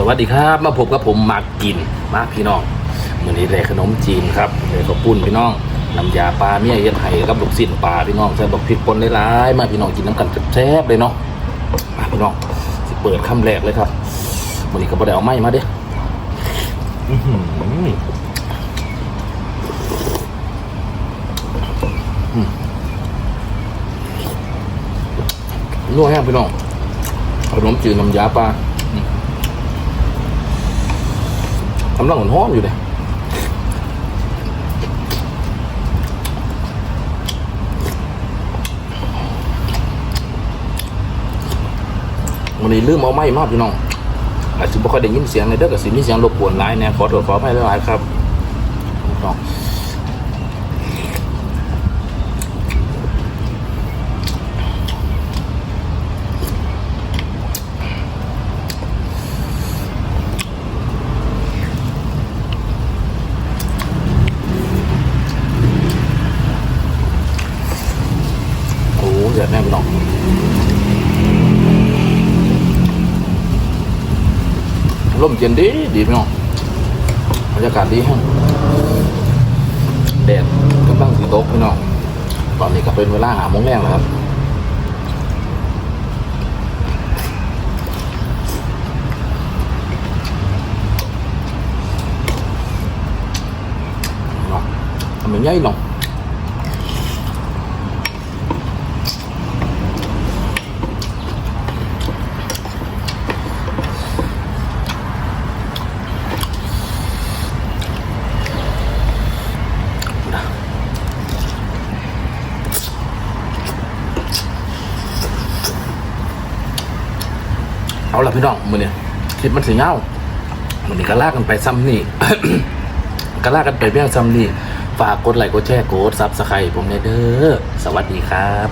สวัสดีครับ มาพบกับผมมากินมากพี่น้องมือนี้ได้ขนมจีนครับได้ข้าวปุ้นพี่น้องน้ำยาปลาเมี่ยเย็ดไห้กับลูกสิ้นปลาพี่น้องใส่บักพริกป่นหลายๆมาพี่น้องกินน้ำกันแซ่บเลยเนาะมาพี่น้องสิเปิดคำแรกเลยครับมือนี้ก็บ่ได้เอาไม้มาเด้อื้อหืออืมนัวแห้งพี่น้องขนมจีนน้ำยาปลา กำลังหอนๆอยู่เลยวันนี้ลืมเอาไม้มากพี่น้องอาจจะไม่ค่อยได้ยินเสียงในเด้อกับสิมีเสียงรบกวนหลายแน่ขอโทษขออภัยหลายครับน้อง ดือดแน่พี่น้องลมเย็นดีดีพี่น้องบรรยากาศดีฮะแดดกำลังสีตกพี่น้องตอนนี้ก็เป็นเวลาหาโมงแรกแล้วครับเนาะทำเป็นใหญ่เน เอาละพี่น้องมือเนี่ยคลิปมันสีเงามือนี้ก็ลากกันไปซ้ำนี่ ก็ลากกันไปเพียงซ้ำนี่ ฝากกดไลค์กดแชร์กดซับสไครต์ผมเนเด้อ สวัสดีครับ